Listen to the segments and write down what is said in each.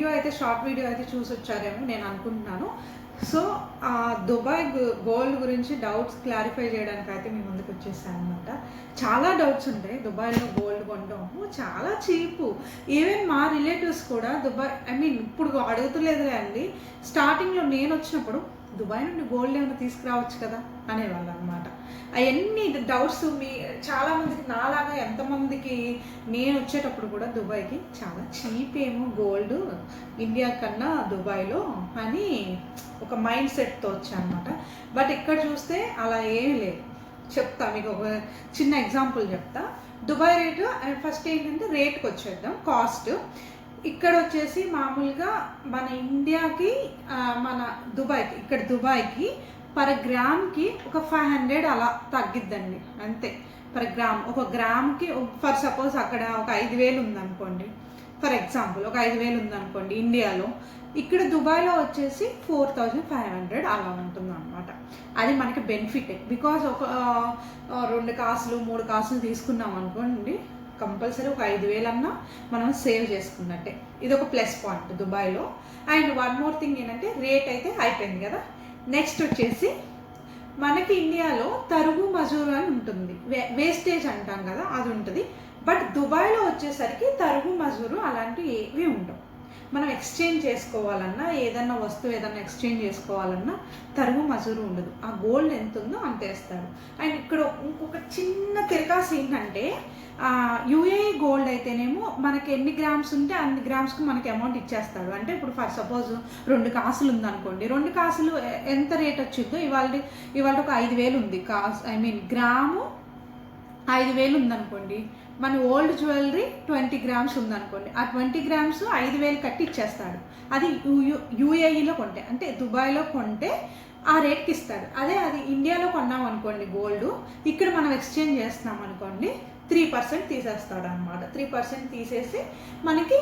Video అయితే short video అయితే చూసి వచ్చారేమో నేను అనుకుంటున్నాను. సో ఆ దుబాయ్ గోల్డ్ గురించి డౌట్స్ క్లారిఫై చేయడానికి అయితే మీ ముందుకు వచ్చేసాను అనమాట చాలా డౌట్స్ ఉంటాయి. దుబాయ్లో గోల్డ్ కొంటాము చాలా చీపు. ఈవెన్ మా రిలేటివ్స్ కూడా దుబాయ్ ఐ మీన్ ఇప్పుడు అడుగుతలేదులే అండి. స్టార్టింగ్లో నేను వచ్చినప్పుడు దుబాయ్ నుండి గోల్డ్ ఏమైనా తీసుకురావచ్చు కదా? అనేవాళ్ళు అనమాట అవన్నీ డౌట్స్ మీ చాలా మందికి నాలాగా ఎంతమందికి నేను వచ్చేటప్పుడు కూడా దుబాయ్కి చాలా చీప్ ఏమో గోల్డ్ ఇండియా కన్నా దుబాయ్లో అని ఒక మైండ్ సెట్తో వచ్చానమాట. బట్ ఇక్కడ చూస్తే అలా ఏమీ లేదు. చెప్తా మీకు ఒక చిన్న ఎగ్జాంపుల్ చెప్తా. దుబాయ్ రేటు ఫస్ట్ ఏంటంటే రేట్కి వచ్చేద్దాం కాస్ట్ ఇక్కడ వచ్చేసి మామూలుగా మన ఇండియాకి మన దుబాయ్కి ఇక్కడ దుబాయ్కి పర్ గ్రామ్కి ఒక ఫైవ్ హండ్రెడ్ అలా తగ్గిద్దండి అంతే. పర్ గ్రామ్ ఒక గ్రామ్కి ఫర్ సపోజ్ అక్కడ ఒక ఐదు వేలు ఉందనుకోండి ఫర్ ఎగ్జాంపుల్ ఒక ఐదు వేలు ఉందనుకోండి ఇండియాలో ఇక్కడ దుబాయ్లో వచ్చేసి ఫోర్ థౌజండ్ ఫైవ్ హండ్రెడ్ అలా ఉంటుంది అనమాట అది మనకి బెనిఫిట్ బికాజ్ ఒక రెండు కాసులు మూడు కాసులు తీసుకున్నాం అనుకోండి కంపల్సరీ ఒక ఐదు వేలన్నా మనం సేవ్ చేసుకున్నట్టే. ఇది ఒక ప్లస్ పాయింట్ దుబాయ్లో. అండ్ వన్ మోర్ థింగ్ ఏంటంటే రేట్ అయితే అయిపోయింది కదా. నెక్స్ట్ వచ్చేసి మనకి ఇండియాలో తరుగు మజూరు అని ఉంటుంది. వే వేస్టేజ్ అంటాం కదా అది ఉంటుంది. బట్ దుబాయ్లో వచ్చేసరికి తరుగు మజూరు అలాంటివి ఏవి ఉండవు. మనం ఎక్స్చేంజ్ చేసుకోవాలన్నా ఏదన్నా వస్తువు ఏదన్నా ఎక్స్చేంజ్ చేసుకోవాలన్నా తరుగు మజూరు ఉండదు. ఆ గోల్డ్ ఎంత ఉందో అంత వేస్తాడు అండ్ ఇక్కడ ఇంకొక చిన్న తిరకాసు ఏంటంటే యూఏఈ గోల్డ్ అయితేనేమో మనకి ఎన్ని గ్రామ్స్ ఉంటే అన్ని గ్రామ్స్కి మనకి అమౌంట్ ఇచ్చేస్తాడు అంటే ఇప్పుడు ఫర్ సపోజ్ రెండు కాసులు ఉందనుకోండి. రెండు కాసులు ఎంత రేట్ వచ్చిందో ఇవాళ ఇవాళ ఒక ఐదు వేలు ఉంది. కాసు ఐ మీన్ గ్రాము ఐదు వేలు ఉందనుకోండి. మన ఓల్డ్ జ్యువెలరీ ట్వంటీ గ్రామ్స్ ఉందనుకోండి. ఆ ట్వంటీ గ్రామ్స్ ఐదు వేలు కట్టి ఇచ్చేస్తాడు. అది యూఏఈలో కొంటే అంటే దుబాయ్లో కొంటే ఆ రేట్కి ఇస్తాడు అదే అది ఇండియాలో కొన్నాం అనుకోండి గోల్డ్ ఇక్కడ మనం ఎక్స్చేంజ్ చేస్తున్నాం అనుకోండి త్రీ పర్సెంట్ తీసేస్తాడు అనమాట త్రీ పర్సెంట్ తీసేసి మనకి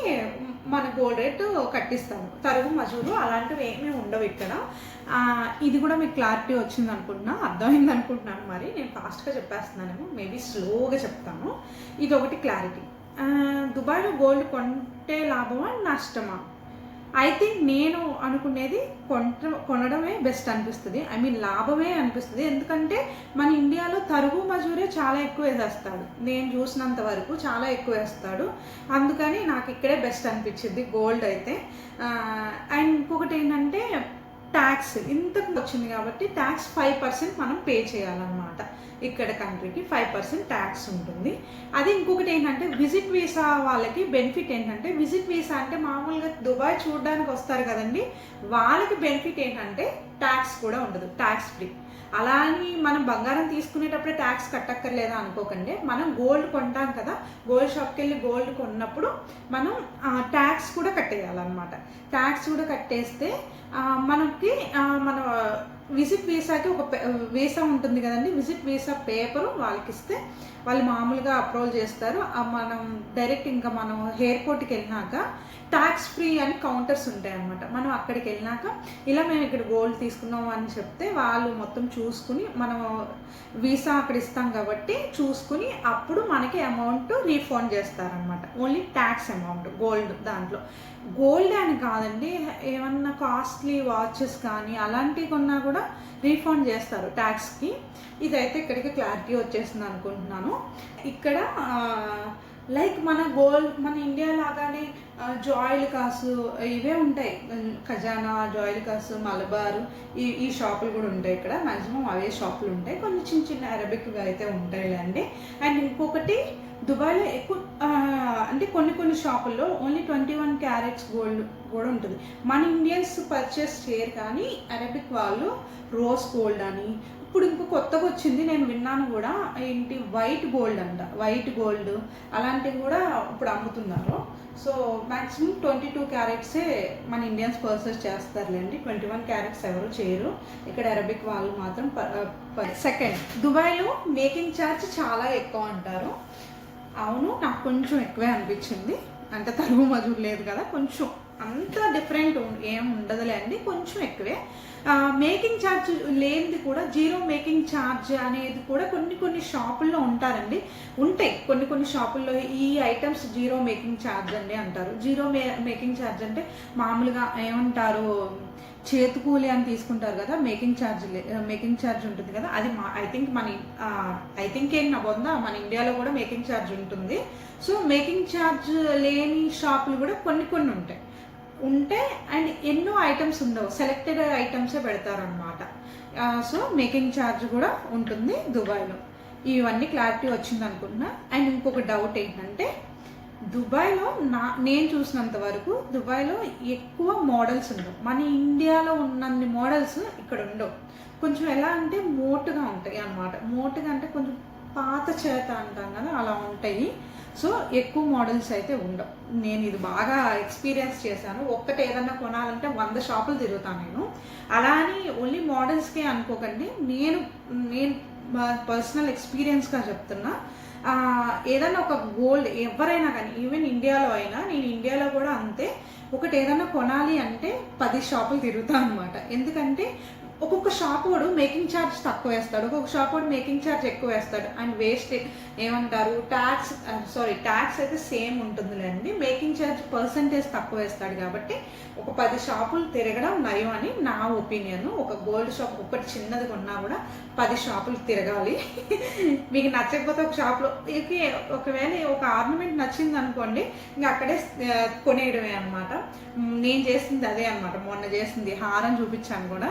మన గోల్డ్ రేట్ కట్టిస్తాడు తరుగు మజూరు అలాంటివి ఏమీ ఉండవు ఇక్కడ. ఇది కూడా మీకు క్లారిటీ వచ్చింది అనుకుంటున్నా అర్థమైంది అనుకుంటున్నాను మరి. నేను ఫాస్ట్గా చెప్పేస్తున్నానేమో మేబీ స్లోగా చెప్తాను. ఇది ఒకటి క్లారిటీ దుబాయ్లో గోల్డ్ కొంటే లాభమా నష్టమా? ఐ థింక్ నేను అనుకునేది కొన కొనడమే బెస్ట్ అనిపిస్తుంది. ఐ మీన్ లాభమే అనిపిస్తుంది. ఎందుకంటే మన ఇండియాలో తరుగు మజూరే చాలా ఎక్కువ వేసేస్తాడు. నేను చూసినంత వరకు చాలా ఎక్కువ వేస్తాడు. అందుకని నాకు ఇక్కడే బెస్ట్ అనిపించింది గోల్డ్ అయితే. అండ్ ఇంకొకటి ఏంటంటే ట్యాక్స్ ఇంతకు వచ్చింది కాబట్టి ట్యాక్స్ ఫైవ్ పర్సెంట్ మనం పే చేయాలన్నమాట. ఇక్కడ కంట్రీకి ఫైవ్ పర్సెంట్ ట్యాక్స్ ఉంటుంది. అది ఇంకొకటి ఏంటంటే విజిట్ వీసా వాళ్ళకి బెనిఫిట్ ఏంటంటే విజిట్ వీసా అంటే మామూలుగా దుబాయ్ చూడడానికి వస్తారు కదండి. వాళ్ళకి బెనిఫిట్ ఏంటంటే ట్యాక్స్ కూడా ఉండదు ట్యాక్స్ ఫ్రీ అలా అని మనం బంగారం తీసుకునేటప్పుడే ట్యాక్స్ కట్టక్కర్లేదా అనుకోకండి. మనం గోల్డ్ కొంటాం కదా గోల్డ్ షాప్కి వెళ్ళి గోల్డ్ కొన్నప్పుడు మనం ట్యాక్స్ కూడా కట్టేయాలన్నమాట. ట్యాక్స్ కూడా కట్టేస్తే మనకి మన విజిట్ వీసాకి ఒక వీసా ఉంటుంది కదండి. విజిట్ వీసా పేపరు వాళ్ళకి ఇస్తే వాళ్ళు మామూలుగా అప్రోల్ చేస్తారు. మనం డైరెక్ట్ ఇంకా మనం ఎయిర్పోర్ట్కి వెళ్ళినాక ట్యాక్స్ ఫ్రీ అని కౌంటర్స్ ఉంటాయి అన్నమాట. మనం అక్కడికి వెళ్ళినాక ఇలా మేము ఇక్కడ గోల్డ్ తీసుకున్నాం అని చెప్తే వాళ్ళు మొత్తం చూసుకుని మనం వీసా అక్కడ ఇస్తాం కాబట్టి చూసుకుని అప్పుడు మనకి అమౌంట్ రీఫండ్ చేస్తారనమాట ఓన్లీ ట్యాక్స్ అమౌంట్ గోల్డ్ దాంట్లో. గోల్డ్ అని కాదండి ఏమన్నా కాస్ట్లీ వాచెస్ కానీ అలాంటివి కొన్నా కూడా రీఫండ్ చేస్తారు ట్యాక్స్కి ఇదైతే ఇక్కడికి క్లారిటీ వచ్చేసింది అనుకుంటున్నాను. ఇక్కడ లైక్ మన గోల్డ్ మన ఇండియా లాగానే జాయిల్ కాసు ఇవే ఉంటాయి. ఖజానా జాయిల్ కాసు మలబార్ ఈ ఈ షాపులు కూడా ఉంటాయి ఇక్కడ. మ్యాక్సిమం అవే షాపులు ఉంటాయి. కొన్ని చిన్న చిన్న అరబిక్గా అయితే ఉంటాయిలేండి. అండ్ ఇంకొకటి దుబాయ్లో ఎక్కువ అంటే కొన్ని కొన్ని షాపుల్లో only twenty one carats gold కూడా ఉంటుంది. మన ఇండియన్స్ పర్చేస్ చేయరు కానీ అరబిక్ వాళ్ళు రోజ్ గోల్డ్ అని ఇప్పుడు ఇంకో కొత్తగా వచ్చింది నేను విన్నాను కూడా ఏంటి వైట్ గోల్డ్ అంట వైట్ గోల్డ్ అలాంటివి కూడా ఇప్పుడు అమ్ముతున్నారు. సో మ్యాక్సిమం ట్వంటీ టూ క్యారెట్సే మన ఇండియన్స్ పర్చేస్ చేస్తారులేండి. ట్వంటీ వన్ క్యారెట్స్ ఎవరు చేయరు. ఇక్కడ అరబిక్ వాళ్ళు మాత్రం సెకండ్ దుబాయ్లో మేకింగ్ ఛార్జ్ చాలా ఎక్కువ అంటారు. అవును నాకు కొంచెం ఎక్కువే అనిపించింది. అంటే తరుగు మజూరు లేదు కదా కొంచెం. అంత డిఫరెంట్ ఏం ఉండదులే అండి కొంచెం ఎక్కువే. మేకింగ్ ఛార్జ్ లేనిది కూడా జీరో మేకింగ్ ఛార్జ్ అనేది కూడా కొన్ని కొన్ని షాపుల్లో ఉంటారండి. ఉంటాయి కొన్ని కొన్ని షాపుల్లో ఈ ఐటమ్స్ జీరో మేకింగ్ ఛార్జ్ అండి అంటారు. జీరో మే మేకింగ్ ఛార్జ్ అంటే మామూలుగా ఏమంటారు చేతి కూలి అని తీసుకుంటారు కదా మేకింగ్ ఛార్జ్ మేకింగ్ ఛార్జ్ ఉంటుంది కదా అది మా ఐ థింక్ మన ఐ థింక్ ఏం నా బొందా మన ఇండియాలో కూడా మేకింగ్ ఛార్జ్ ఉంటుంది. సో మేకింగ్ ఛార్జ్ లేని షాపులు కూడా కొన్ని కొన్ని ఉంటాయి. ఉంటే అండ్ ఎన్నో ఐటమ్స్ ఉండవు. సెలెక్టెడ్ ఐటమ్సే పెడతారనమాట సో మేకింగ్ ఛార్జ్ కూడా ఉంటుంది దుబాయ్లో. ఇవన్నీ క్లారిటీ వచ్చింది అనుకుంటున్నా అండ్ ఇంకొక డౌట్ ఏంటంటే దుబాయ్లో నా నేను చూసినంత వరకు దుబాయ్లో ఎక్కువ మోడల్స్ ఉండవు. మన ఇండియాలో ఉన్నన్ని మోడల్స్ ఇక్కడ ఉండవు. కొంచెం ఎలా అంటే మోటుగా ఉంటాయి అన్నమాట. మోటుగా అంటే కొంచెం పాత చేత అంటాం కదా అలా ఉంటాయి. సో ఎక్కువ మోడల్స్ అయితే ఉండవు. నేను ఇది బాగా ఎక్స్పీరియన్స్ చేశాను. ఒక్కటి ఏదన్నా కొనాలంటే వంద షాపులు తిరుగుతాను నేను. అలా అని ఓన్లీ మోడల్స్కే అనుకోకండి. నేను నేను పర్సనల్ ఎక్స్పీరియన్స్గా చెప్తున్నా. ఏదైనా ఒక గోల్డ్ ఎవరైనా కానీ ఈవెన్ ఇండియాలో అయినా నేను ఇండియాలో కూడా అంతే. ఒకటి ఏదైనా కొనాలి అంటే పది షాపులు తిరుగుతా అనమాట ఎందుకంటే ఒక్కొక్క షాప్ వాడు మేకింగ్ ఛార్జ్ తక్కువ వేస్తాడు ఒక్కొక్క షాప్ వాడు మేకింగ్ ఛార్జ్ ఎక్కువ వేస్తాడు. అండ్ వేస్ట్ ఏమంటారు? ట్యాక్స్ సారీ ట్యాక్స్ అయితే సేమ్ ఉంటుందిలేండి. మేకింగ్ ఛార్జ్ పర్సంటేజ్ తక్కువ వేస్తాడు కాబట్టి ఒక పది షాపులు తిరగడం నయం అని నా ఒపీనియన్ ఒక గోల్డ్ షాప్ ఒకటి చిన్నది కొన్నా కూడా పది షాపులు తిరగాలి. మీకు నచ్చకపోతే ఒక షాప్లో ఒకవేళ ఒక ఆర్నమెంట్ నచ్చింది అనుకోండి ఇంకా అక్కడే కొనేయడమే అనమాట నేను చేసింది అదే అనమాట మొన్న చేసింది. హారం చూపించాను కూడా.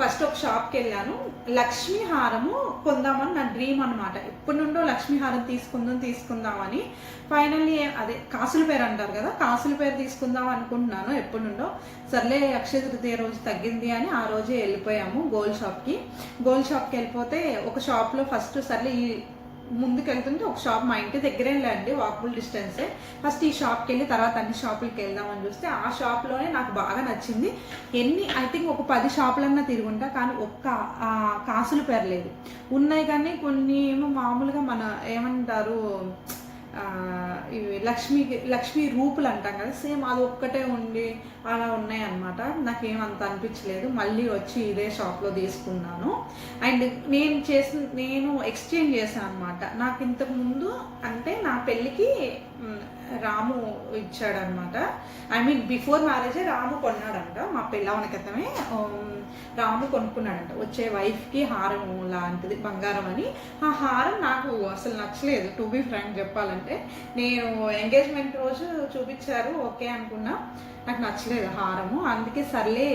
ఫస్ట్ ఫస్ట్ ఒక షాప్కి వెళ్ళాను. లక్ష్మీ హారము కొందామని నా డ్రీమ్ అనమాట ఎప్పటి నుండో లక్ష్మీ హారం తీసుకుందాం తీసుకుందామని. ఫైనల్లీ అదే కాసుల పేరు అంటారు కదా కాసుల పేరు తీసుకుందాం అనుకుంటున్నాను ఎప్పటి నుండో. సర్లే అక్షయ తృతీయ రోజు తగ్గింది అని ఆ రోజే వెళ్ళిపోయాము గోల్డ్ షాప్కి గోల్డ్ షాప్కి వెళ్ళిపోతే ఒక షాప్లో ఫస్ట్ సర్లే ఈ ముందుకు వెళ్తుంటే ఒక షాప్ మా ఇంటి దగ్గరే లేండి వాకబుల్ డిస్టెన్సే ఫస్ట్ ఈ షాప్కి వెళ్ళి తర్వాత అన్ని షాపులకి వెళ్దామని చూస్తే ఆ షాప్లోనే నాకు బాగా నచ్చింది. ఎన్ని ఐ థింక్ ఒక పది షాపులన్నా తిరుగుంటా కానీ ఒక్క కాసులు పెరలేదు. ఉన్నాయి కానీ కొన్ని ఏమో మామూలుగా మన ఏమంటారు ఇవి లక్ష్మీ లక్ష్మీ రూపులు అంటాం కదా సేమ్ అది ఒక్కటే ఉండి అలా ఉన్నాయన్నమాట నాకేమంత అనిపించలేదు. మళ్ళీ వచ్చి ఇదే షాప్లో తీసుకున్నాను. అండ్ నేను చేసిన నేను ఎక్స్చేంజ్ చేశాను అనమాట నాకు ఇంతకు ముందు అంటే నా పెళ్ళికి రాము ఇచ్చాడనమాట. ఐ మీన్ బిఫోర్ మ్యారేజే రాము కొన్నాడంట మా పెళ్ళవన క్రితమే రాము కొనుక్కున్నాడంట. వచ్చే వైఫ్కి హారం లాంటిది బంగారం అని. ఆ హారం నాకు అసలు నచ్చలేదు. టు బి ఫ్రాంక్ చెప్పాలంటే నేను ఎంగేజ్మెంట్ రోజు చూపించారు ఓకే అనుకున్నా. నాకు నచ్చలేదు హారము. అందుకే సర్లే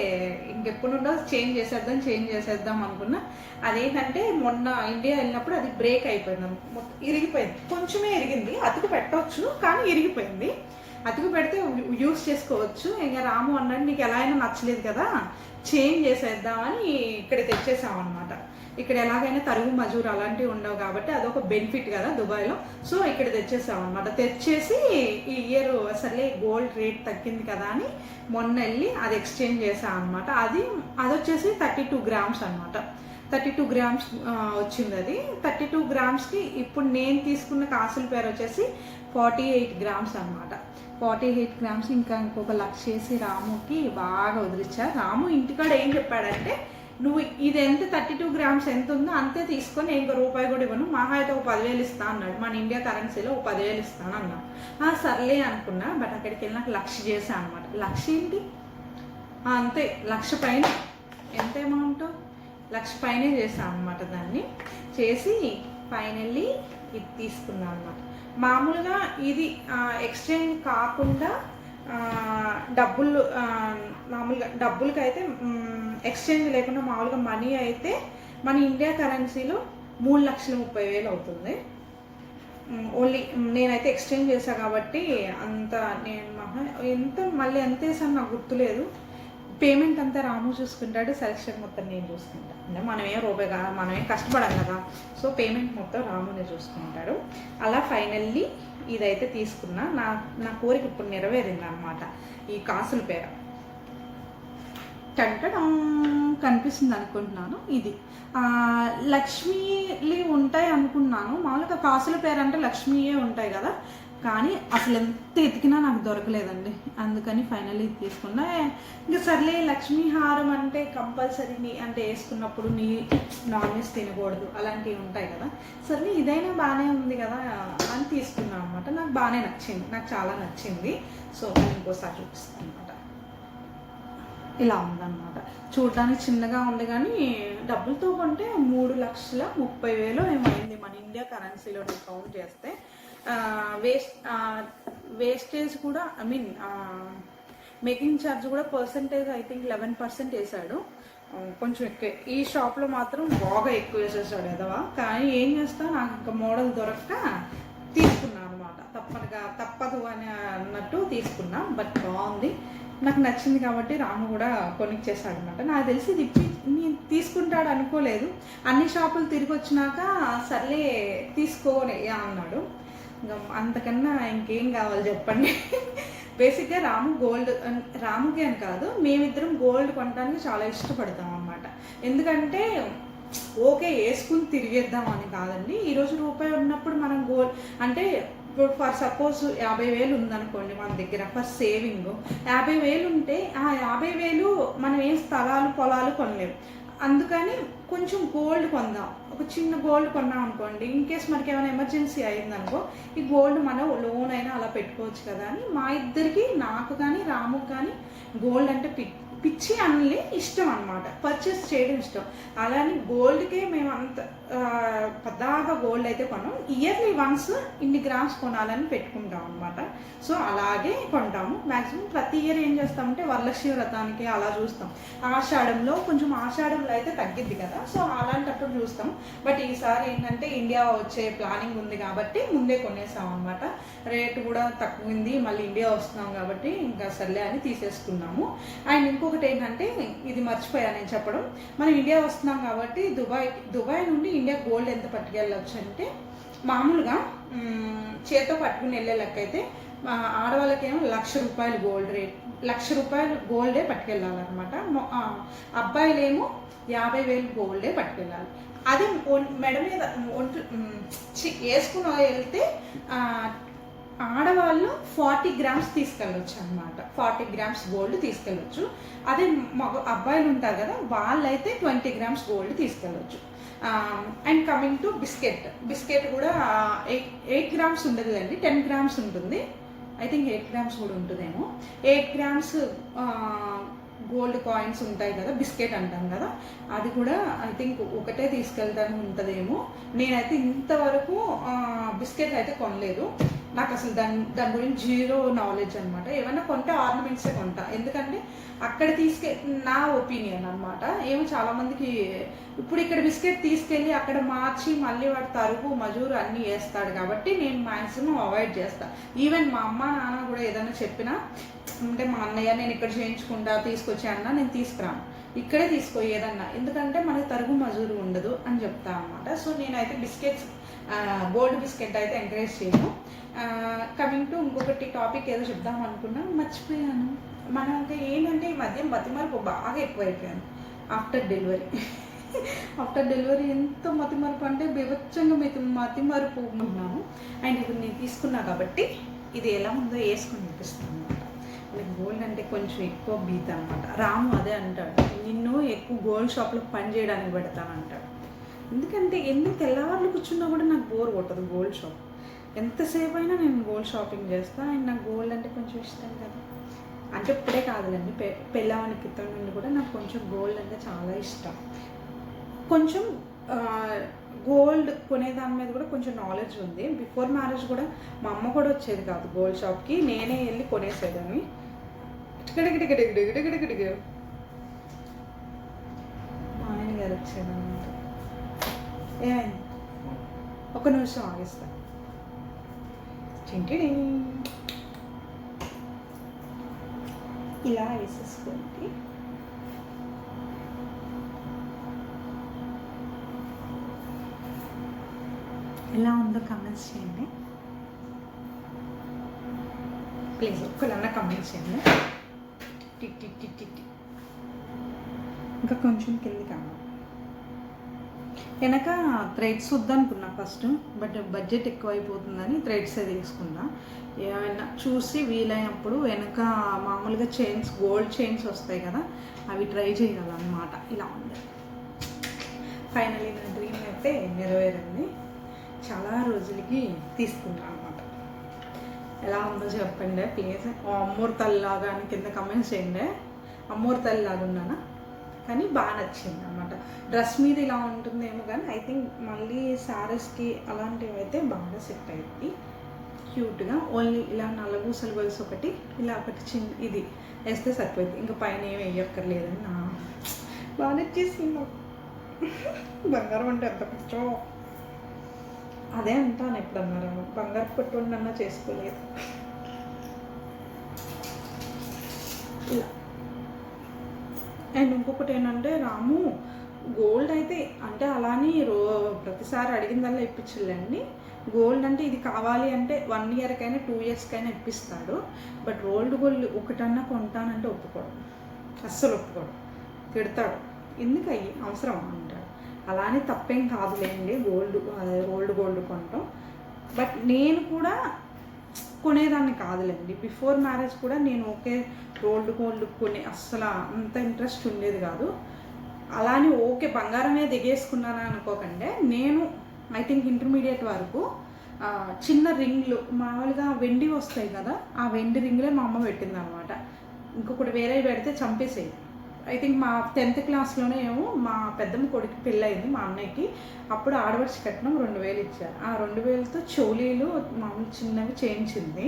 ఇంకెప్పుడు నుండో చేంజ్ చేసేద్దాం చేంజ్ చేసేద్దాం అనుకున్నా. అదేంటంటే మొన్న ఇండియా వెళ్ళినప్పుడు అది బ్రేక్ అయిపోయింది. ఇరిగిపోయింది. కొంచెమే ఇరిగింది. అతికి పెట్టవచ్చు కానీ ఇరిగిపోయింది. అతికి పెడితే యూస్ చేసుకోవచ్చు. ఇంకా రాము అన్నాడు నీకు ఎలా అయినా నచ్చలేదు కదా చేంజ్ చేసేద్దామని ఇక్కడ తెచ్చేసామన్నమాట. ఇక్కడ ఎలాగైనా తరుగు మజూర్ అలాంటివి ఉండవు కాబట్టి అదొక బెనిఫిట్ కదా దుబాయ్లో. సో ఇక్కడ తెచ్చేసామన్నమాట. తెచ్చేసి ఈ ఇయర్ సర్లే గోల్డ్ రేట్ తగ్గింది కదా అని మొన్న వెళ్ళి అది ఎక్స్చేంజ్ చేసాం అనమాట అది అది వచ్చేసి థర్టీ టూ గ్రామ్స్ అనమాట థర్టీ టూ గ్రామ్స్ వచ్చింది అది. థర్టీ టూ గ్రామ్స్కి ఇప్పుడు నేను తీసుకున్న కాసుల పేరు వచ్చేసి ఫార్టీ ఎయిట్ గ్రామ్స్ అనమాట ఫార్టీ ఎయిట్ గ్రామ్స్ ఇంకా ఇంకొక లక్ష చేసి రాముకి బాగా వదిలిచ్చా రాము ఇంటికాడ ఏం చెప్పాడంటే నువ్వు ఇది ఎంత థర్టీ టూ గ్రామ్స్ ఎంత ఉందో అంతే తీసుకొని ఇంకో రూపాయి కూడా ఇవ్వను. మహా అయితే ఒక పదివేలు ఇస్తా అన్నాడు. మన ఇండియా కరెన్సీలో ఒక పదివేలు ఇస్తాను అన్నా. సర్లే అనుకున్నా. బట్ అక్కడికి వెళ్ళి నాకు లక్ష చేసా అనమాట లక్ష ఏంటి? అంతే. లక్ష పైన. ఎంత అమౌంట్? లక్ష పైనే చేసాను అనమాట దాన్ని. చేసి ఫైనల్లీ ఇది తీసుకున్నాను అనమాట మామూలుగా ఇది ఎక్స్చేంజ్ కాకుండా డబ్బులు మామూలుగా డబ్బులకి అయితే ఎక్స్చేంజ్ లేకుండా మామూలుగా మనీ అయితే మన ఇండియా కరెన్సీలో మూడు లక్షల ముప్పై వేలు అవుతుంది. ఓన్లీ నేనైతే ఎక్స్చేంజ్ చేశాను కాబట్టి అంత నేను మహా ఎంత మళ్ళీ ఎంత వేసాను నాకు గుర్తులేదు. పేమెంట్ అంతా రాము చూసుకుంటాడు సెలక్షన్ మొత్తం నేను చూసుకుంటాను అంటే మనమేం రూపాయి కదా మనమేం కష్టపడం కదా. సో పేమెంట్ మొత్తం రామునే చూసుకుంటాడు. అలా ఫైనల్లీ ఇదైతే తీసుకున్నా. నా నా కోరిక ఇప్పుడు నెరవేరింది అనమాట ఈ కాసుల పేర. టంటడం కనిపిస్తుంది అనుకుంటున్నాను. ఇది ఆ, లక్ష్మీలు ఉంటాయి అనుకున్నాను. మామూలుగా కాసుల పేరు అంటే లక్ష్మీయే ఉంటాయి కదా. కానీ అసలు ఎంత ఎతికినా నాకు దొరకలేదండి. అందుకని ఫైనల్లీ తీసుకున్నా. ఇంకా సర్లే లక్ష్మీ హారం అంటే కంపల్సరీ అంటే వేసుకున్నప్పుడు నీ నాన్ వెజ్ తినకూడదు. అలాంటివి ఉంటాయి కదా. సర్లే ఇదైనా బాగానే ఉంది కదా అని తీసుకున్నాను అనమాట నాకు బాగానే నచ్చింది. నాకు చాలా నచ్చింది. సో నేను ఇంకోసారి చూపిస్తాను అనమాట ఇలా ఉందన్నమాట. చూడడానికి చిన్నగా ఉంది కానీ డబ్బులతో కొంటే మూడు లక్షల ముప్పై వేలు ఏమైంది మన ఇండియా కరెన్సీలో కౌంట్ చేస్తే. వేస్ట్ వేస్టేజ్ కూడా ఐ మీన్ మేకింగ్ ఛార్జ్ కూడా percentage I think eleven percent వేసాడు కొంచెం ఎక్కువ ఈ షాప్లో మాత్రం బాగా ఎక్కువ వేసేసాడు ఎదవా. కానీ ఏం చేస్తా నాకు ఇంకా మోడల్ దొరక్క తీసుకున్నాను అనమాట తప్పనిగా తప్పదు అని అన్నట్టు తీసుకున్నా బట్ బాగుంది. నాకు నచ్చింది కాబట్టి రాము కూడా కొనిచ్చేసాడు అనమాట నాకు తెలిసి ఇది ఇప్పి నేను తీసుకుంటాడు అనుకోలేదు. అన్ని షాపులు తిరిగి వచ్చినాక సర్లే తీసుకోని అన్నాడు. అంతకన్నా ఇంకేం కావాలి చెప్పండి? బేసిక్గా రాము గోల్డ్ రాముకి అని కాదు మేమిద్దరం గోల్డ్ కొనడానికి చాలా ఇష్టపడతాం అన్నమాట. ఎందుకంటే ఓకే వేసుకుని తిరిగేద్దాం అని కాదండి. ఈరోజు రూపాయి ఉన్నప్పుడు మనం గోల్డ్ అంటే ఇప్పుడు ఫర్ సపోజ్ యాభై వేలు ఉందనుకోండి మన దగ్గర ఫర్ సేవింగ్ యాభై వేలు ఉంటే ఆ యాభై వేలు మనం ఏం స్థలాలు పొలాలు కొనలేము అందుకని కొంచెం గోల్డ్ కొందాం. ఒక చిన్న గోల్డ్ కొన్నాం అనుకోండి ఇన్ కేస్ మనకి ఏమైనా ఎమర్జెన్సీ అయిందనుకో ఈ గోల్డ్ మనం లోన్ అయినా అలా పెట్టుకోవచ్చు కదా అని మా ఇద్దరికి నాకు కానీ రాముకు కానీ గోల్డ్ అంటే పి పిచ్చి అన్నీ ఇష్టం అనమాట పర్చేస్ చేయడం ఇష్టం. అలానే గోల్డ్కే మేము అంత పెద్దగా గోల్డ్ అయితే కొన్నాం. ఇయర్లీ వన్స్ ఇన్ని గ్రామ్స్ కొనాలని పెట్టుకుంటాం అనమాట సో అలాగే కొంటాము. మ్యాక్సిమం ప్రతి ఇయర్ ఏం చేస్తామంటే వరలక్ష్మి వ్రతానికి అలా చూస్తాం. ఆషాఢంలో కొంచెం ఆషాఢంలో అయితే తగ్గిద్ది కదా. సో అలాంటప్పుడు చూస్తాం. బట్ ఈసారి ఏంటంటే ఇండియా వచ్చే ప్లానింగ్ ఉంది కాబట్టి ముందే కొనేసాం అనమాట రేటు కూడా తక్కువంది. మళ్ళీ ఇండియా వస్తున్నాం కాబట్టి ఇంకా సర్లే అని తీసేసుకున్నాము. అండ్ ఇంకొకటి ఏంటంటే ఇది మర్చిపోయా నేను చెప్పడం. మనం ఇండియా వస్తున్నాం కాబట్టి దుబాయ్ దుబాయ్ నుండి ఇండియా గోల్డ్ ఎంత పట్టుకెళ్ళచ్చు అంటే మామూలుగా చేతో పట్టుకుని వెళ్ళే లెక్కైతే మా ఆడవాళ్ళకేమో లక్ష రూపాయలు గోల్డ్ రేట్ లక్ష రూపాయలు గోల్డే పట్టుకెళ్ళాలన్నమాట. అబ్బాయిలేమో యాభై వేలు గోల్డే పట్టుకెళ్ళాలి. అదే మెడ మీద ఒంట్లు వేసుకుని వెళ్తే ఆడవాళ్ళు ఫార్టీ గ్రామ్స్ తీసుకెళ్ళొచ్చు అనమాట ఫార్టీ గ్రామ్స్ గోల్డ్ తీసుకెళ్ళొచ్చు. అదే మగ అబ్బాయిలు ఉంటారు కదా వాళ్ళైతే twenty grams gold తీసుకెళ్ళొచ్చు. And coming to biscuit biscuit కూడా ఎయిట్ ఎయిట్ గ్రామ్స్ ఉండదులేండి టెన్ గ్రామ్స్ ఉంటుంది. ఐ థింక్ ఎయిట్ గ్రామ్స్ కూడా ఉంటుందేమో. ఎయిట్ గ్రామ్స్ గోల్డ్ కాయిన్స్ ఉంటాయి కదా బిస్కెట్ అంటాం కదా. అది కూడా ఐ థింక్ ఒకటే తీసుకెళ్తాను ఉంటుందేమో. నేనైతే ఇంతవరకు uh, బిస్కెట్ అయితే కొనలేదు. నాకు అసలు దాని దాని గురించి జీరో నాలెడ్జ్ అనమాట ఏమన్నా కొంటే ఆర్నమెంట్సే కొంటా. ఎందుకంటే అక్కడ తీసుకె నా ఒపీనియన్ అనమాట ఏమో చాలా మందికి ఇప్పుడు ఇక్కడ బిస్కెట్ తీసుకెళ్ళి అక్కడ మార్చి మళ్ళీ వాడు తరుగు మజూరు అన్నీ వేస్తాడు కాబట్టి నేను మ్యాక్సిమం అవాయిడ్ చేస్తాను ఈవెన్ మా అమ్మ నాన్న కూడా ఏదైనా చెప్పినా అంటే మా అన్నయ్య నేను ఇక్కడ చేయించుకుంటా తీసుకొచ్చా అన్న నేను తీసుకురాను. ఇక్కడే తీసుకో ఏదన్నా. ఎందుకంటే మనకి తరుగు మజూరు ఉండదు అని చెప్తా అనమాట సో నేనైతే బిస్కెట్స్ గోల్డ్ బిస్కెట్ అయితే ఎంకరేజ్ చేయను. కమింగ్ టు ఇంకొకటి టాపిక్ ఏదో చెప్దాం అనుకున్నా మర్చిపోయాను. మనకి ఏంటంటే ఈ మధ్య బతిమరుపు బాగా ఎక్కువైపోయాను. ఆఫ్టర్ డెలివరీ ఆఫ్టర్ డెలివరీ ఎంత మతిమరుపు అంటే బీభత్సంగా మతి మతిమరుపు ఉన్నాము. అండ్ ఇప్పుడు నేను తీసుకున్నా కాబట్టి ఇది ఎలా ఉందో వేసుకొని చూపిస్తాను అనమాట నాకు గోల్డ్ అంటే కొంచెం ఎక్కువ బీత అనమాట రాము అదే అంటాడు. నిన్ను ఎక్కువ గోల్డ్ షాప్లో పని చేయడానికి పెడతానంటాడు. ఎందుకంటే ఎన్ని తెల్లవారులు కూర్చున్నా కూడా నాకు బోర్ కొట్టదు గోల్డ్ షాప్ ఎంతసేపు అయినా నేను గోల్డ్ షాపింగ్ చేస్తాను అండ్ నాకు గోల్డ్ అంటే కొంచెం ఇష్టం కదా. అంటే ఇప్పుడే కాదులండి పె పెళ్ళవని నుండి కూడా నాకు కొంచెం గోల్డ్ అంటే చాలా ఇష్టం. కొంచెం గోల్డ్ కొనే దాని మీద కూడా కొంచెం నాలెడ్జ్ ఉంది. బిఫోర్ మ్యారేజ్ కూడా మా అమ్మ కూడా వచ్చేది కాదు గోల్డ్ షాప్కి. నేనే వెళ్ళి కొనేసేదాన్ని. టికటికిటికిటికిటికిటికిటికిటికి మా ఆయన గారు వచ్చేదన్నమాట ఏమైంది? ఒక నిమిషం ఆగిస్తాను. చింటిడి. ఇలా వేసేసుకోండి. ఎలా ఉందో కమెంట్స్ చేయండి. ప్లీజ్ ఒక్కలన్నా కమెంట్స్ చేయండి. టిక్ టిక్ టిక్ టిక్ ఇంకా కొంచెం కింది కావాలి వెనక థ్రెడ్స్ వద్దనుకున్నా ఫస్ట్ బట్ బడ్జెట్ ఎక్కువ అయిపోతుందని థ్రెడ్స్ తీసుకున్నా. ఏమైనా చూసి వీలైనప్పుడు వెనక మామూలుగా చైన్స్ గోల్డ్ చైన్స్ వస్తాయి కదా అవి ట్రై చేయాలన్నమాట. ఇలా ఉంది. ఫైనలీ నా డ్రీమ్ అయితే నెరవేరింది. చాలా రోజులకి తీసుకున్నాను అనమాట ఎలా ఉందో చెప్పండి. ప్లీజ్ అమ్మూర్ తల్లిలాగా అని కింద కమెంట్స్ చేయండి. అమ్మూర్ తల్లిలాగా ఉన్నానా? కానీ బాగా నచ్చింది అనమాట డ్రెస్ మీద ఇలా ఉంటుందేమో కానీ ఐ థింక్ మళ్ళీ శారీస్కి అలాంటివి అయితే బాగా సెట్ అయ్యింది క్యూట్గా ఓన్లీ ఇలా నల్లగూసలు గొలుసు ఒకటి ఇలా ఒకటి చిన్న ఇది వేస్తే సరిపోయింది ఇంకా పైన ఏమి వేయక్కర్లేదని నా బాగా నచ్చేసింది బంగారం అంటే ఎంత కష్టం అదే అంటాను ఎప్పుడు అన్నారు బంగారు పట్టుకున్నా చేసుకోలేదు. ఇలా. అండ్ ఇంకొకటి ఏంటంటే రాము గోల్డ్ అయితే అంటే అలానే రో ప్రతిసారి అడిగిందల్లా ఇప్పించలేండి గోల్డ్ అంటే ఇది కావాలి అంటే వన్ ఇయర్కైనా టూ ఇయర్స్కైనా ఇప్పిస్తాడు. బట్ రోల్డ్ గోల్డ్ ఒకటన్నా కొంటానంటే ఒప్పుకోడు. అస్సలు ఒప్పుకోడు. తిడతాడు. ఎందుకు అయ్యి అవసరం అంటాడు. అలానే తప్పేం కాదులేండి గోల్డ్ రోల్డ్ గోల్డ్ కొనటం బట్ నేను కూడా కొనేదాన్ని కాదులేండి. బిఫోర్ మ్యారేజ్ కూడా నేను ఓకే గోల్డ్ గోల్డ్ కొనే అస్సలు అంత ఇంట్రెస్ట్ ఉండేది కాదు. అలానే ఓకే బంగారమే దిగేసుకున్నాను అనుకోకండి. నేను ఐ థింక్ ఇంటర్మీడియట్ వరకు చిన్న రింగ్లు మామూలుగా వెండి వస్తాయి కదా ఆ వెండి రింగులే మా అమ్మ పెట్టింది అనమాట ఇంకొకటి వేరే పెడితే చంపేసేది ఐ థింక్ మా టెన్త్ క్లాస్లోనే ఏమో మా పెద్దమ్మ కొడుకు పెళ్ళయింది మా అన్నయ్యకి. అప్పుడు ఆడవర్చి కట్నం రెండు వేలు ఇచ్చారు ఆ రెండు వేలతో చోలీలు మామూలు చిన్నవి చేయించింది.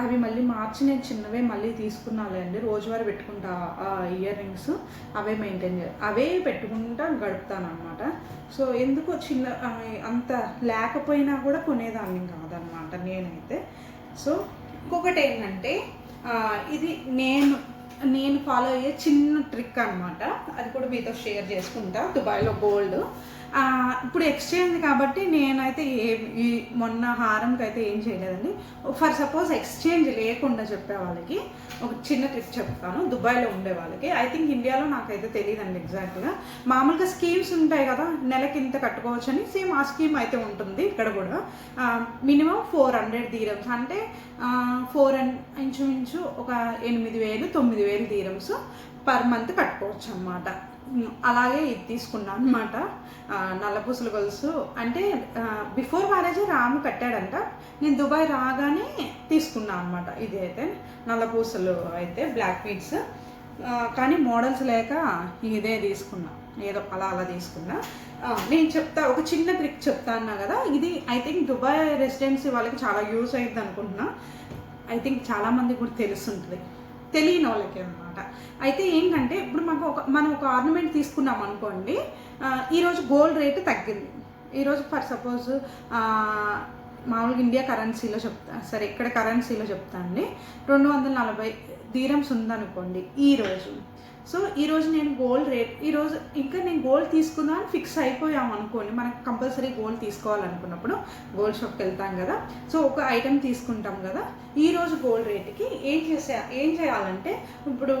అవి మళ్ళీ మార్చి నేను చిన్నవే మళ్ళీ తీసుకున్నాలేండి. రోజువారీ పెట్టుకుంటా ఇయర్ రింగ్స్ అవే మెయింటైన్ చేయాలి అవే పెట్టుకుంటా గడుపుతాను సో ఎందుకో చిన్న అంత లేకపోయినా కూడా కొనేదాన్ని కాదనమాట నేనైతే. సో ఇంకొకటి ఏంటంటే ఇది నేను నేను ఫాలో అయ్యే చిన్న ట్రిక్ అనమాట అది కూడా మీతో షేర్ చేసుకుంటా. దుబాయ్లో గోల్డ్ ఇప్పుడు ఎక్స్చేంజ్ కాబట్టి నేనైతే ఏ ఈ మొన్న హారంకి అయితే ఏం చేయలేదండి. ఫర్ సపోజ్ ఎక్స్చేంజ్ లేకుండా చెప్పే వాళ్ళకి ఒక చిన్న ట్రిక్ చెప్తాను. దుబాయ్లో ఉండే వాళ్ళకి. ఐ థింక్ ఇండియాలో నాకైతే తెలియదండి ఎగ్జాక్ట్గా మామూలుగా స్కీమ్స్ ఉంటాయి కదా నెలకి ఇంత కట్టుకోవచ్చు అని సేమ్ ఆ స్కీమ్ అయితే ఉంటుంది ఇక్కడ కూడా. మినిమం ఫోర్ హండ్రెడ్ దీరమ్స్ అంటే ఫోర్ ఇంచుమించు ఒక ఎనిమిది వేలు తొమ్మిది వేలు దీరమ్స్ పర్ మంత్ కట్టుకోవచ్చు అనమాట అలాగే ఇది తీసుకున్నాను అనమాట నల్లపూసల గొలుసు. అంటే బిఫోర్ మ్యారేజ్ రాము కట్టాడంట. నేను దుబాయ్ రాగానే తీసుకున్నాను అనమాట ఇది అయితే నల్లపూసలు అయితే బ్లాక్ బీడ్స్ కానీ మోడల్స్ లేక ఇదే తీసుకున్నా. ఏదో అలా అలా తీసుకున్నా. నేను చెప్తా ఒక చిన్న ట్రిక్ చెప్తా అన్నా కదా. ఇది ఐ థింక్ దుబాయ్ రెసిడెన్సీ వాళ్ళకి చాలా యూస్ అయింది అనుకుంటున్నా. ఐ థింక్ చాలామంది కూడా తెలుసుంటుంది. తెలియని వాళ్ళకి అనమాట అయితే ఏంటంటే ఇప్పుడు మాకు ఒక మనం ఒక ఆర్నమెంట్ తీసుకున్నాం అనుకోండి ఈరోజు గోల్డ్ రేటు తగ్గింది. ఈరోజు ఫర్ సపోజ్ మామూలుగా ఇండియా కరెన్సీలో చెప్తా సరే ఇక్కడ కరెన్సీలో చెప్తా అండి రెండు వందల నలభై దీరమ్స్ ఉందనుకోండి ఈరోజు సో ఈరోజు నేను గోల్డ్ రేట్ ఈరోజు ఇంకా నేను గోల్డ్ తీసుకుందాం ఫిక్స్ అయిపోయాం అనుకోండి. మనకు కంపల్సరీ గోల్డ్ తీసుకోవాలనుకున్నప్పుడు గోల్డ్ షాప్కి వెళ్తాం కదా. సో ఒక ఐటెం తీసుకుంటాం కదా. ఈరోజు గోల్డ్ రేట్కి ఏం చేసే ఏం చేయాలంటే ఇప్పుడు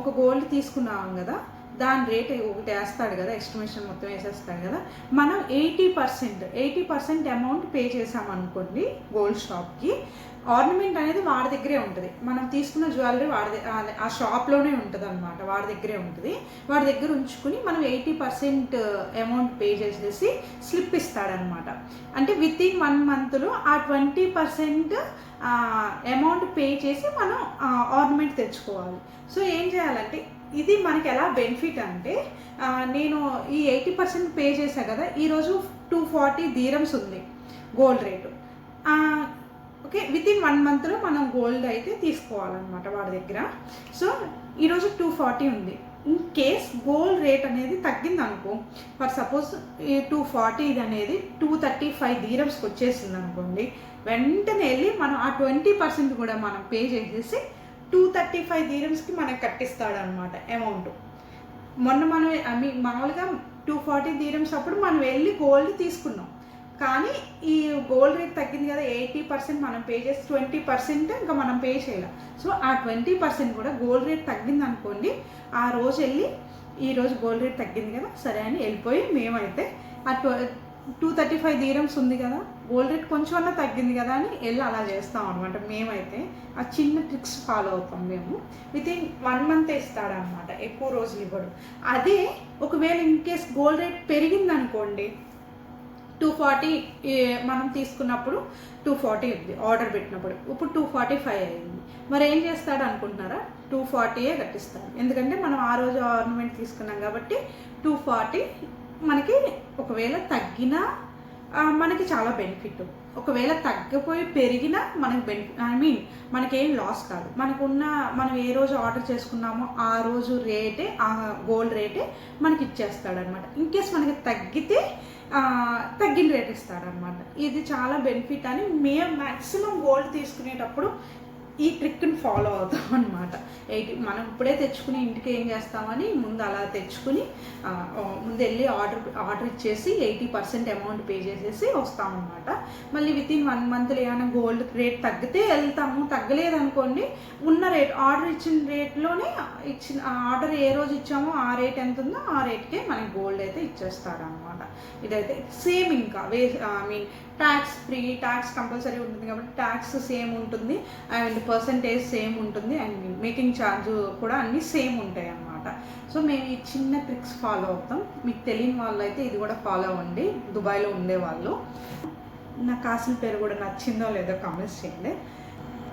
ఒక గోల్డ్ తీసుకున్నాం కదా. దాని రేట్ ఒకటి వేస్తాడు కదా ఎస్టిమేషన్ మొత్తం వేసేస్తాడు కదా. మనం eighty percent eighty percent amount pay చేసామనుకోండి గోల్డ్ షాప్కి ఆర్నమెంట్ అనేది వాడి దగ్గరే ఉంటుంది. మనం తీసుకున్న జ్యువెలరీ వాడి ఆ- ఆ షాప్లోనే ఉంటుంది అనమాట వాడి దగ్గరే ఉంటుంది. వాడి దగ్గర ఉంచుకుని మనం ఎయిటీ పర్సెంట్ అమౌంట్ పే చేసేసి స్లిప్ ఇస్తాడనమాట అంటే విత్ ఇన్ వన్ మంత్లో ఆ ట్వంటీ పర్సెంట్ అమౌంట్ పే చేసి మనం ఆర్నమెంట్ తెచ్చుకోవాలి. సో ఏం చేయాలంటే ఇది మనకి ఎలా బెనిఫిట్ అంటే నేను ఈ ఎయిటీ పర్సెంట్ పే చేశాను కదా ఈరోజు టూ ఫార్టీ దీరమ్స్ ఉంది gold rate okay with in one మంత్లో మనం గోల్డ్ అయితే తీసుకోవాలన్నమాట వాడి దగ్గర. సో ఈరోజు టూ ఫార్టీ ఉంది. ఇన్ కేస్ గోల్డ్ రేట్ అనేది తగ్గింది అనుకో ఫర్ సపోజ్ ఈ టూ ఫార్టీ ఇది అనేది టూ థర్టీ ఫైవ్ దీరమ్స్కి వచ్చేసింది అనుకోండి వెంటనే వెళ్ళి మనం ఆ ట్వంటీ పర్సెంట్ కూడా మనం పే చేసేసి టూ థర్టీ ఫైవ్ దీరమ్స్కి మనకు కట్టిస్తాడనమాట అమౌంట్ మొన్న మనం ఐ మామూలుగా టూ ఫార్టీ దీరమ్స్ అప్పుడు మనం వెళ్ళి గోల్డ్ తీసుకున్నాం. కానీ ఈ గోల్డ్ రేట్ తగ్గింది కదా ఎయిటీ పర్సెంట్ మనం పే చేసి ట్వంటీ పర్సెంట్ ఇంకా మనం పే చేయాలి. సో ఆ ట్వంటీ పర్సెంట్ కూడా గోల్డ్ రేట్ తగ్గింది అనుకోండి ఆ రోజు వెళ్ళి ఈరోజు గోల్డ్ రేట్ తగ్గింది కదా సరే అని వెళ్ళిపోయి మేమైతే ఆ టూ థర్టీ ఫైవ్ దీరమ్స్ ఉంది కదా. గోల్డ్ రేట్ కొంచెం అన్నా తగ్గింది కదా అని వెళ్ళి అలా చేస్తాం అనమాట మేమైతే ఆ చిన్న ట్రిక్స్ ఫాలో అవుతాం మేము. విత్ ఇన్ వన్ మంత్ ఇస్తాడనమాట ఎక్కువ రోజులు ఇవ్వడు. అదే ఒకవేళ ఇన్ కేస్ గోల్డ్ రేట్ పెరిగింది అనుకోండి టూ ఫార్టీ మనం తీసుకున్నప్పుడు టూ ఫార్టీ ఉంది ఆర్డర్ పెట్టినప్పుడు. ఇప్పుడు టూ ఫార్టీ ఫైవ్ అయింది. మరి ఏం చేస్తాడు అనుకుంటున్నారా? టూ ఫార్టీయే కట్టిస్తాడు. ఎందుకంటే మనం ఆ రోజు ఆర్నమెంట్ తీసుకున్నాం కాబట్టి టూ ఫార్టీ మనకి ఒకవేళ తగ్గినా మనకి చాలా బెనిఫిట్ ఒకవేళ తగ్గిపోయి పెరిగినా మనకి బెనిఫిట్ ఐ మీన్ మనకేం లాస్ కాదు. మనకున్న మనం ఏ రోజు ఆర్డర్ చేసుకున్నామో ఆ రోజు రేటే ఆ గోల్డ్ రేటే మనకి ఇచ్చేస్తాడనమాట ఇన్ కేస్ మనకి తగ్గితే తగ్గిన రేట్ ఇస్తాడనమాట ఇది చాలా బెనిఫిట్ అని మేము మ్యాక్సిమం గోల్డ్ తీసుకునేటప్పుడు ఈ ట్రిక్ని ఫాలో అవుతాం అనమాట ఎయిటీ మనం ఇప్పుడే తెచ్చుకుని ఇంటికి ఏం చేస్తామని ముందు అలా తెచ్చుకుని ముందు వెళ్ళి ఆర్డర్ ఆర్డర్ ఇచ్చేసి ఎయిటీ పర్సెంట్ అమౌంట్ పే చేసేసి వస్తామన్నమాట మళ్ళీ విత్ ఇన్ వన్ మంత్లో ఏమైనా గోల్డ్ రేట్ తగ్గితే వెళ్తాము. తగ్గలేదు అనుకోండి ఉన్న రేట్ ఆర్డర్ ఇచ్చిన రేట్లోనే ఇచ్చిన ఆర్డర్ ఏ రోజు ఇచ్చామో ఆ రేట్ ఎంత ఉందో ఆ రేట్కే మనకి గోల్డ్ అయితే ఇచ్చేస్తారు అనమాట ఇదైతే సేమ్ ఇంకా way I mean tax free tax compulsory ఉంటుంది కాబట్టి ట్యాక్స్ సేమ్ ఉంటుంది అండ్ పర్సంటేజ్ సేమ్ ఉంటుంది అండ్ మేకింగ్ ఛార్జ్ కూడా అన్నీ సేమ్ ఉంటాయి అన్నమాట. సో మేము ఈ చిన్న ట్రిక్స్ ఫాలో అవుతాం. మీకు తెలియని వాళ్ళు అయితే ఇది కూడా ఫాలో అవ్వండి. దుబాయ్లో ఉండేవాళ్ళు నా కాసిన పేరు కూడా నచ్చిందో లేదో కామెంట్స్ చేయండి.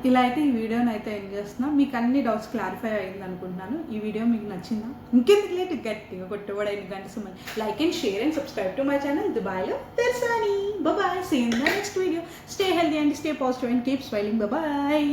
ఇలా అయితే ఈ వీడియోని అయితే ఏం చేస్తున్నా. మీకు అన్ని డౌట్స్ క్లారిఫై అయింది అనుకుంటున్నాను. ఈ వీడియో మీకు నచ్చిందా? ఇంకెందుకు లేట్? గట్టిగా కొట్టుబడి ఐదు గంటల సుమని like and share and subscribe to my channel దుబాయ్లో తెర్సాని bye same the next video stay healthy and stay positive and keep smiling bye